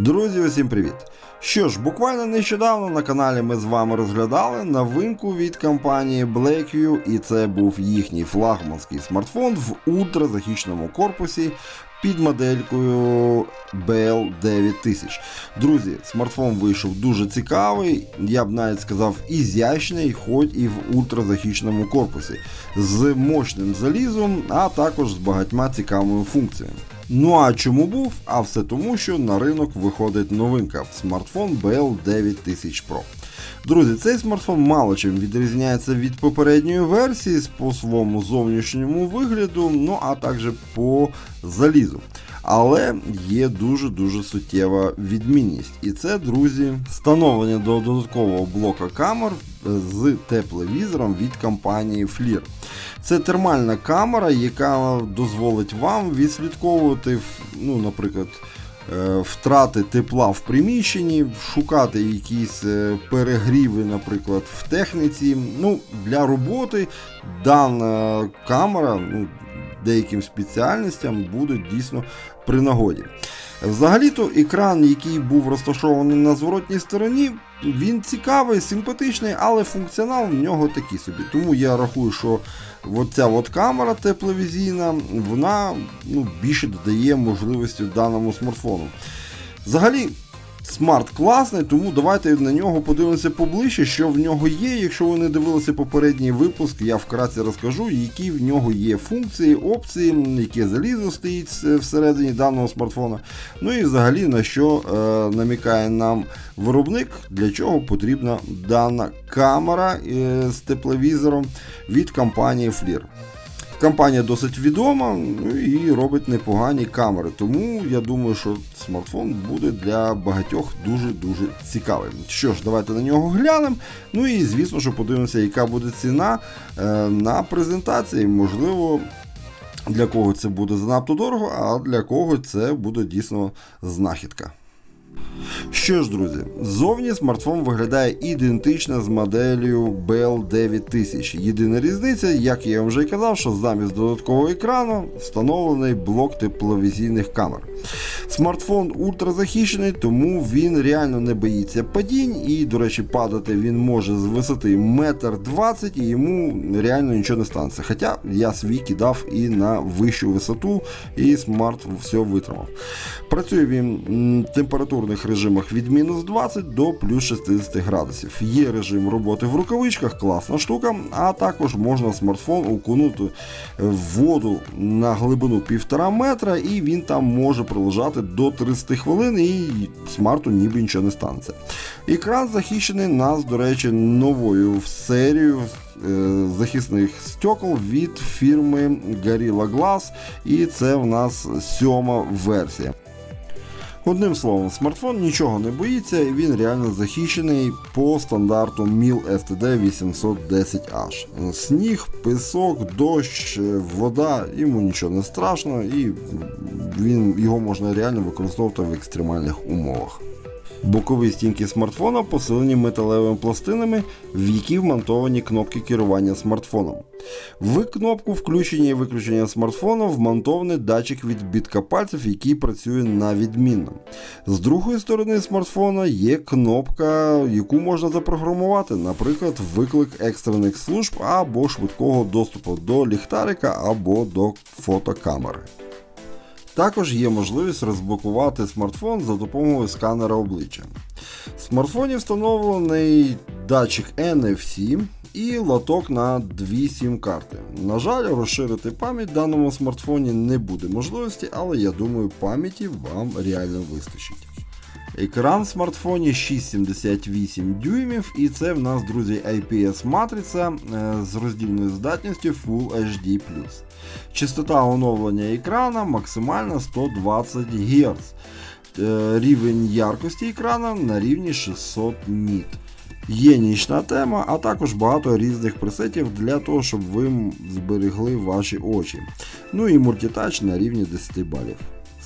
Друзі, усім привіт! Що ж, буквально нещодавно на каналі ми з вами розглядали новинку від компанії Blackview, і це був їхній флагманський смартфон в ультразахищеному корпусі під моделькою BL9000. Друзі, смартфон вийшов дуже цікавий, я б навіть сказав, ізящний, хоч і в ультразахищеному корпусі, з мощним залізом, а також з багатьма цікавими функціями. Ну а чому був? А все тому, що на ринок виходить новинка смартфон BL9000 Pro. Друзі, цей смартфон мало чим відрізняється від попередньої версії по своєму зовнішньому вигляду, ну а також по залізу. Але є дуже-дуже суттєва відмінність. І це, друзі, встановлення до додаткового блока камер з тепловізором від компанії FLIR. Це термальна камера, яка дозволить вам відслідковувати, ну, наприклад, е, втрати тепла в приміщенні, шукати якісь е, перегріви, наприклад, в техніці. Ну, Для роботи дана камера ну, деяким спеціальностям буде дійсно при нагоді. Взагалі-то екран, який був розташований на зворотній стороні, він цікавий, симпатичний, але функціонал в нього такий собі. Тому я рахую, що оця от камера тепловізійна, вона ну, більше додає можливості даному смартфону. Взагалі, смарт класний, тому давайте на нього подивимося поближче, що в нього є. Якщо ви не дивилися попередній випуск, я вкратце розкажу, які в нього є функції, опції, яке залізо стоїть всередині даного смартфона. Ну і взагалі на що е, намікає нам виробник, для чого потрібна дана камера е, з тепловізором від компанії FLIR. Компанія досить відома ну і робить непогані камери. Тому я думаю, що смартфон буде для багатьох дуже-дуже цікавим. Що ж, давайте на нього глянемо. Ну і звісно, що подивимося, яка буде ціна е, на презентації. Можливо, для кого це буде занадто дорого, а для кого це буде дійсно знахідка. Що ж, друзі, ззовні смартфон виглядає ідентично з моделлю Bell 9000. Єдина різниця, як я вже казав, що замість додаткового екрану встановлений блок тепловізійних камер. Смартфон ультразахищений, тому він реально не боїться падінь, і, до речі, падати він може з висоти 1,20 м і йому реально нічого не станеться. Хоча я свій кидав і на вищу висоту, і смарт все витримав. Працює він температурних режимах від мінус 20 до плюс 60 градусів. Є режим роботи в рукавичках, класна штука, а також можна смартфон окунути в воду на глибину 1,5 метра, і він там може пролежати до 30 хвилин, і смарту ніби нічого не станеться. Екран захищений нас, до речі, новою серією е, захисних стекол від фірми Gorilla Glass, і це в нас сьома версія. Одним словом, смартфон нічого не боїться і він реально захищений по стандарту MIL STD 810H. Сніг, пісок, дощ, вода, йому нічого не страшно і він, його можна реально використовувати в екстремальних умовах. Бокові стінки смартфона посилені металевими пластинами, в які вмонтовані кнопки керування смартфоном. В кнопку включення і виключення смартфону вмонтований датчик відбитка пальців, який працює на відмінно. З другої сторони смартфона є кнопка, яку можна запрограмувати, наприклад, виклик екстрених служб або швидкого доступу до ліхтарика або до фотокамери. Також є можливість розблокувати смартфон за допомогою сканера обличчя. В смартфоні встановлений датчик NFC і лоток на дві сім-карти. На жаль, розширити пам'ять в даному смартфоні не буде можливості, але я думаю, пам'яті вам реально вистачить. Екран в смартфоні 6,78 дюймів, і це в нас, друзі, IPS матриця з роздільною здатністю Full HD. Частота оновлення екрана максимальна 120 Гц. Рівень яркості екрана на рівні 600 ніт. Є нічна тема, а також багато різних пресетів для того, щоб ви зберегли ваші очі. Ну і мультитач на рівні 10 балів.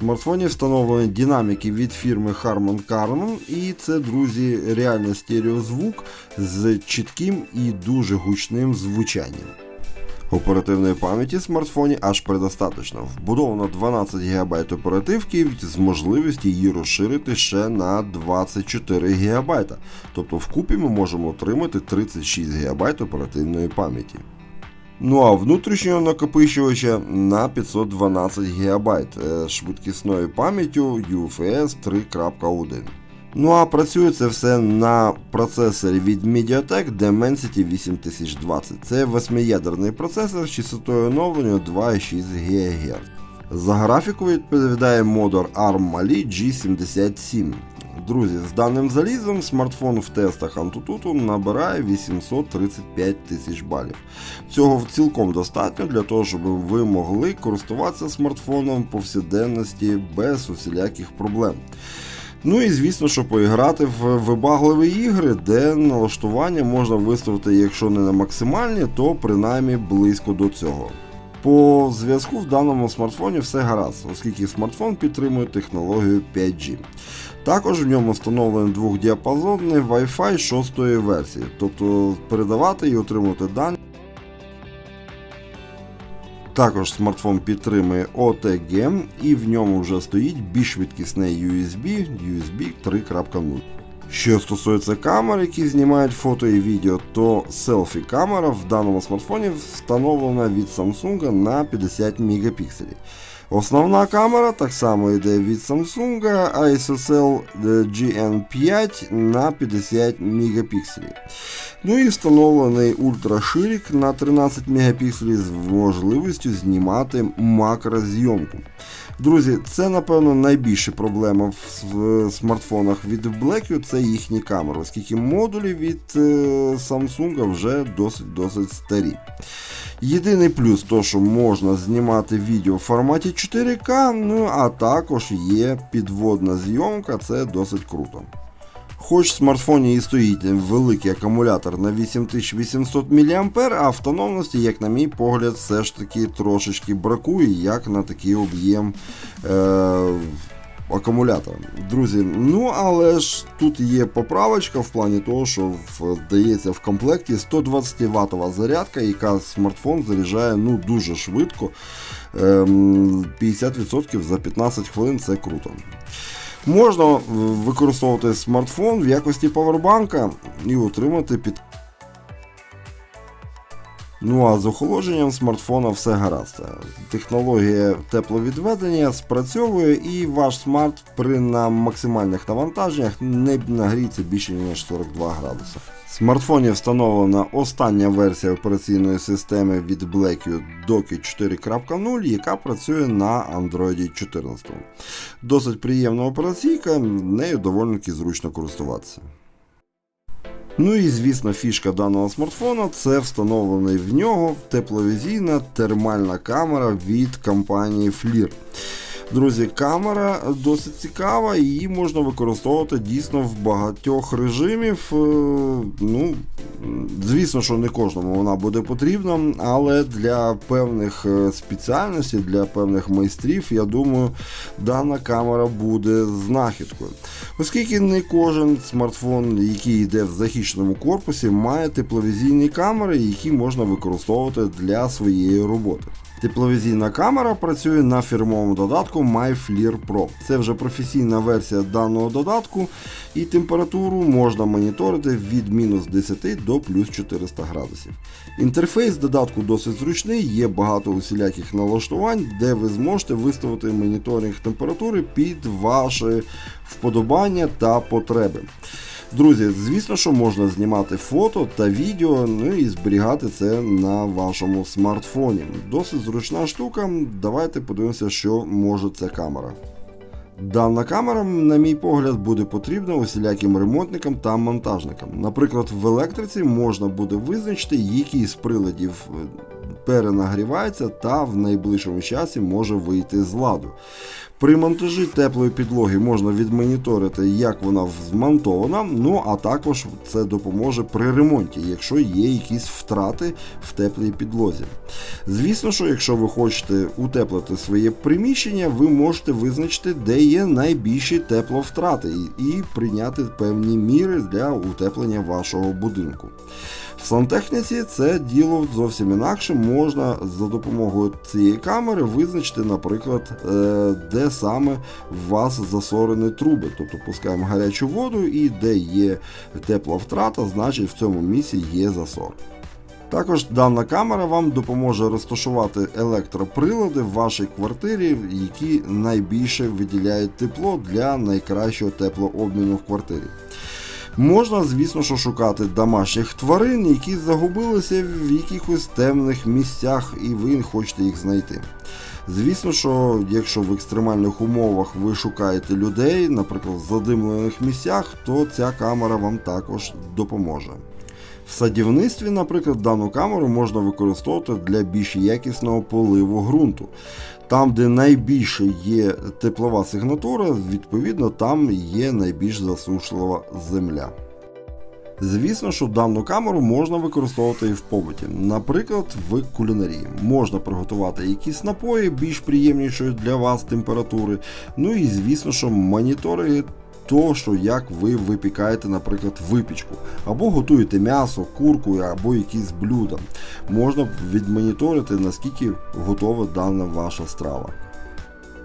Смартфоні встановлені динаміки від фірми Harman Kardon, і це, друзі, реально стереозвук з чітким і дуже гучним звучанням. Оперативної пам'яті в смартфоні аж предостаточно. Вбудовано 12 ГБ оперативки з можливістю її розширити ще на 24 ГБ. Тобто вкупі ми можемо отримати 36 ГБ оперативної пам'яті. Ну а внутрішнього накопичувача на 512 ГБ е, швидкісною пам'яттю UFS 3.1. Ну а працює це все на процесорі від MediaTek Dimensity 8020. Це восьмиядерний процесор з частотою оновлення 2,6 ГГц. За графіку відповідає модуль ARM Mali G77. Друзі, з даним залізом смартфон в тестах Antutu набирає 835 тисяч балів. Цього цілком достатньо для того, щоб ви могли користуватися смартфоном в повсякденності без усіляких проблем. Ну і звісно, що поіграти в вибагливі ігри, де налаштування можна виставити, якщо не на максимальні, то принаймні близько до цього. По зв'язку в даному смартфоні все гаразд, оскільки смартфон підтримує технологію 5G. Також в ньому встановлений двохдіапазонний Wi-Fi 6 версії, тобто передавати і отримувати дані. Також смартфон підтримує OTG і в ньому вже стоїть більш швидкісний USB, USB 3.0. Що стосується камер, які знімають фото і відео, то селфі камера в даному смартфоні встановлена від Samsung на 50 мегапікселів. Основна камера так само йде від Samsung ISOCELL GN5 на 50 мегапікселів. Ну і встановлений ультраширик на 13 мегапікселів з можливістю знімати макрозйомку. Друзі, це напевно найбільша проблема в смартфонах від Blackview це їхні камери, оскільки модулі від Samsung вже досить-досить старі. Єдиний плюс то, що можна знімати відео в форматі 4К, ну а також є підводна зйомка, це досить круто. Хоч в смартфоні і стоїть великий акумулятор на 8800 мА, автономності, як на мій погляд, все ж таки трошечки бракує, як на такий об'єм е- акумулятора. Друзі, ну але ж тут є поправочка в плані того, що вдається в комплекті 120 ваттова зарядка, яка смартфон заряджає ну, дуже швидко. Е 50% за 15 хвилин це круто. Можна використовувати смартфон в якості павербанка і отримати під. Ну а з охолодженням смартфона все гаразд. Технологія тепловідведення спрацьовує і ваш смарт при на максимальних навантаженнях не нагріється більше ніж 42 градуси. В смартфоні встановлена остання версія операційної системи від Blackview Doki 4.0, яка працює на Android 14. Досить приємна операційка, нею доволі зручно користуватися. Ну і звісно, фішка даного смартфона це встановлений в нього тепловізійна термальна камера від компанії FLIR. Друзі, камера досить цікава, її можна використовувати дійсно в багатьох режимів. Ну, Звісно, що не кожному вона буде потрібна, але для певних спеціальностей, для певних майстрів, я думаю, дана камера буде знахідкою. Оскільки не кожен смартфон, який йде в захищеному корпусі, має тепловізійні камери, які можна використовувати для своєї роботи. Тепловізійна камера працює на фірмовому додатку MyFlear Pro. Це вже професійна версія даного додатку, і температуру можна моніторити від мінус 10 до плюс 400 градусів. Інтерфейс додатку досить зручний, є багато усіляких налаштувань, де ви зможете виставити моніторинг температури під ваші вподобання та потреби. Друзі, звісно, що можна знімати фото та відео, ну і зберігати це на вашому смартфоні. Досить зручна штука. Давайте подивимося, що може ця камера. Дана камера, на мій погляд, буде потрібна усіляким ремонтникам та монтажникам. Наприклад, в електриці можна буде визначити, який з приладів перенагрівається та в найближчому часі може вийти з ладу. При монтажі теплої підлоги можна відмоніторити, як вона змонтована, ну а також це допоможе при ремонті, якщо є якісь втрати в теплій підлозі. Звісно, що якщо ви хочете утеплити своє приміщення, ви можете визначити, де є найбільші тепловтрати, і, прийняти певні міри для утеплення вашого будинку. В сантехніці це діло зовсім інакше. Можна за допомогою цієї камери визначити, наприклад, е, саме у вас засорені труби. Тобто пускаємо гарячу воду і де є тепла втрата, значить в цьому місці є засор. Також дана камера вам допоможе розташувати електроприлади в вашій квартирі, які найбільше виділяють тепло для найкращого теплообміну в квартирі. Можна, звісно, що шукати домашніх тварин, які загубилися в якихось темних місцях, і ви хочете їх знайти. Звісно, що якщо в екстремальних умовах ви шукаєте людей, наприклад, в задимлених місцях, то ця камера вам також допоможе. В садівництві, наприклад, дану камеру можна використовувати для більш якісного поливу ґрунту. Там, де найбільше є теплова сигнатура, відповідно, там є найбільш засушлива земля. Звісно, що дану камеру можна використовувати і в побуті. Наприклад, в кулінарії можна приготувати якісь напої більш приємнішої для вас температури. Ну і звісно, що монітори то, що як ви випікаєте, наприклад, випічку, або готуєте м'ясо, курку, або якісь блюда. Можна відмоніторити, наскільки готова дана ваша страва.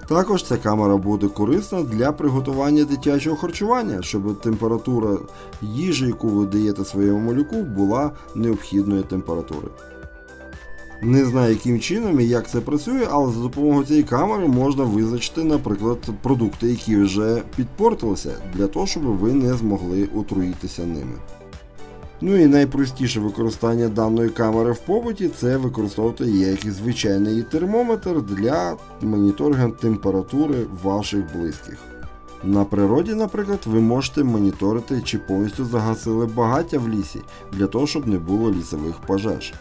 Також ця камера буде корисна для приготування дитячого харчування, щоб температура їжі, яку ви даєте своєму малюку, була необхідної температури. Не знаю, яким чином і як це працює, але за допомогою цієї камери можна визначити, наприклад, продукти, які вже підпортилися, для того, щоб ви не змогли отруїтися ними. Ну і найпростіше використання даної камери в побуті це використовувати як і звичайний термометр для моніторингу температури ваших близьких. На природі, наприклад, ви можете моніторити, чи повністю загасили багаття в лісі, для того, щоб не було лісових пожеж.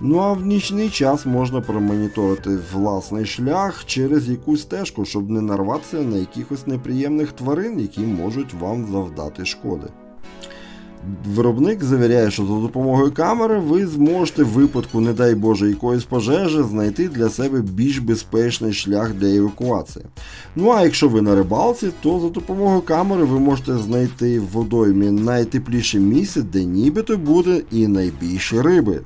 Ну а в нічний час можна промоніторити власний шлях через якусь стежку, щоб не нарватися на якихось неприємних тварин, які можуть вам завдати шкоди. Виробник завіряє, що за допомогою камери ви зможете в випадку, не дай Боже, якоїсь пожежі знайти для себе більш безпечний шлях для евакуації. Ну а якщо ви на рибалці, то за допомогою камери ви можете знайти в водоймі найтепліше місце, де нібито буде і найбільше риби.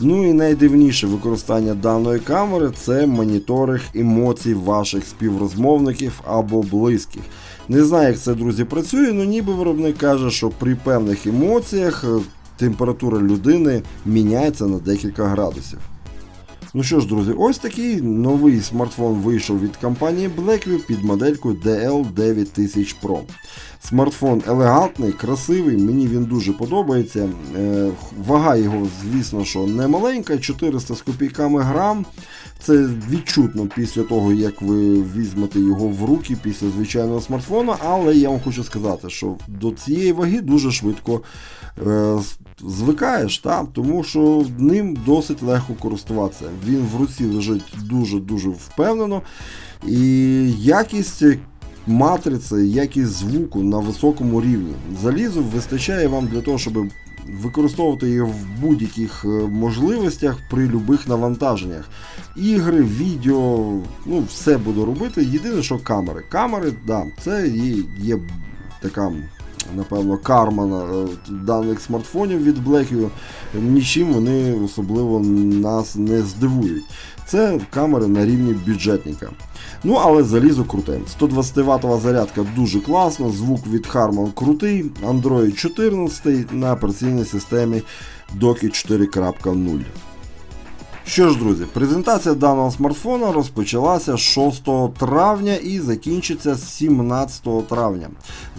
Ну і найдивніше використання даної камери це моніторинг емоцій ваших співрозмовників або близьких. Не знаю, як це, друзі, працює, але ніби виробник каже, що при певних емоціях е, температура людини міняється на декілька градусів. Ну що ж, друзі, ось такий новий смартфон вийшов від компанії Blackview під моделькою DL9000 Pro. Смартфон елегантний, красивий, мені він дуже подобається. Е, вага його, звісно, що не маленька, 400 з копійками грам. Це відчутно після того, як ви візьмете його в руки після звичайного смартфона, але я вам хочу сказати, що до цієї ваги дуже швидко е, звикаєш, та? тому що ним досить легко користуватися. Він в руці лежить дуже-дуже впевнено. І якість матриці, якість звуку на високому рівні. Залізу вистачає вам для того, щоб використовувати її в будь-яких е, можливостях при будь-яких навантаженнях. Ігри, відео, ну все буду робити. Єдине, що камери. Камери, да, це є, є така. Напевно, карма на е, даних смартфонів від Blackview, нічим вони особливо нас не здивують. Це камери на рівні бюджетника. Ну, але залізо круте. 120 Вт зарядка дуже класна, звук від Harman крутий, Android 14 на операційній системі Doki 4.0. Що ж, друзі, презентація даного смартфона розпочалася 6 травня і закінчиться 17 травня.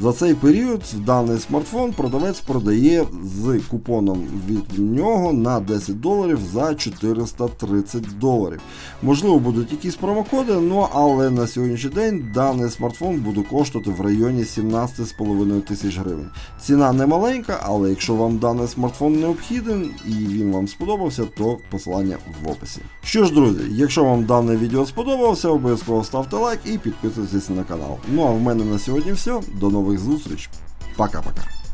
За цей період даний смартфон продавець продає з купоном від нього на 10 доларів за 430 доларів. Можливо, будуть якісь промокоди, ну але на сьогоднішній день даний смартфон буде коштувати в районі 17,5 тисяч гривень. Ціна не маленька, але якщо вам даний смартфон необхіден і він вам сподобався, то посилання в описі. Що ж, друзі, якщо вам дане відео сподобалося, обов'язково ставте лайк і підписуйтесь на канал. Ну а в мене на сьогодні все. До нових зустріч. Пока-пока.